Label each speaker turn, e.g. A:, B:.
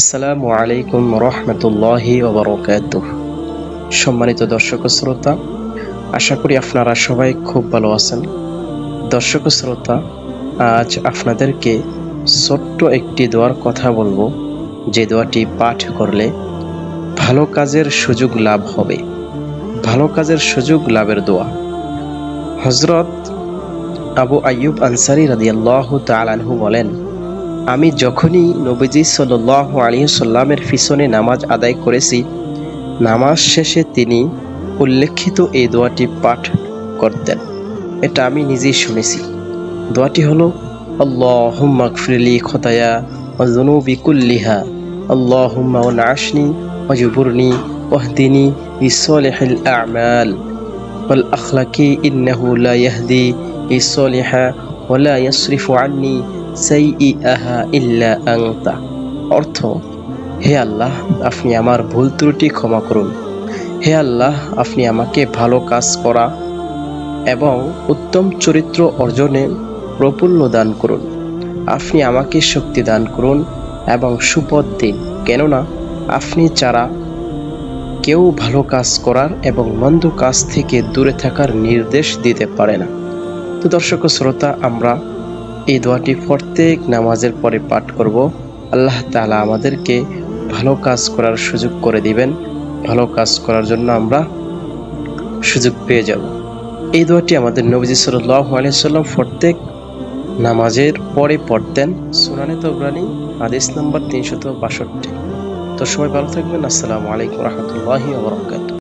A: আসসালামু আলাইকুম রহমতুল্লাহি ওবরকাত সম্মানিত দর্শক শ্রোতা, আশা করি আপনারা সবাই খুব ভালো আছেন। দর্শক শ্রোতা, আজ আপনাদেরকে ছোট্ট একটি দোয়ার কথা বলব। যে দোয়াটি পাঠ করলে ভালো কাজের সুযোগ লাভ হবে। ভালো কাজের সুযোগ লাভের দোয়া। হজরত আবু আয়ুব আনসারি রাদিয়াল্লাহু তাআলাহু বলেন আমি যখনই নবীজি সাল্লাহ আলিয়াল্লামের পিছনে নামাজ আদায় করেছি, নামাজ শেষে তিনি উল্লেখিত এই দোয়াটি পাঠ করতেন। এটা আমি নিজেই শুনেছি। দোয়াটি হলো, আল্লাহুম্মা গফিরলি খতায়া ওয়াজনুবি কুল্লিহা, আল্লাহুম্মা ওয়ানাশনি ওয়াজবুরনি ওয়াহদিনি বিসলিহিল আ'মাল, ওয়াল আখলাকি ইন্নাহু লা ওয়ালা ইয়াসরিফু আন্নি ইল্লা আংতা অর্থ, হে আল্লাহ, আপনি আমার ভুল ত্রুটি ক্ষমা করুন। হে আল্লাহ, আপনি আমাকে ভালো কাজ করা এবং উত্তম চরিত্র অর্জনে প্রফুল্ল দান করুন। আপনি আমাকে শক্তি দান করুন এবং সুপথ দিন। কেননা, আপনি ছাড়া কেউ ভালো কাজ করার এবং মন্দ কাজ থেকে দূরে থাকার নির্দেশ দিতে পারে না। তো দর্শক শ্রোতা, আমরা এই দোয়াটি প্রত্যেক নামাজের পরে পাঠ করব। আল্লাহ তালা আমাদেরকে ভালো কাজ করার সুযোগ করে দিবেন। ভালো কাজ করার জন্য আমরা সুযোগ পেয়ে যাব। এই দোয়াটি আমাদের নবজি সাল্লাল্লাহু আলাইহি সাল্লাম প্রত্যেক নামাজের পরে পড়তেন। সুনানে তবরানি, হাদিস নাম্বার তিনশত বাষট্টি। তো সবাই ভালো থাকবেন। আসসালামু আলাইকুম রহমতুল্লাহি ওয়া বারাকাতুহু।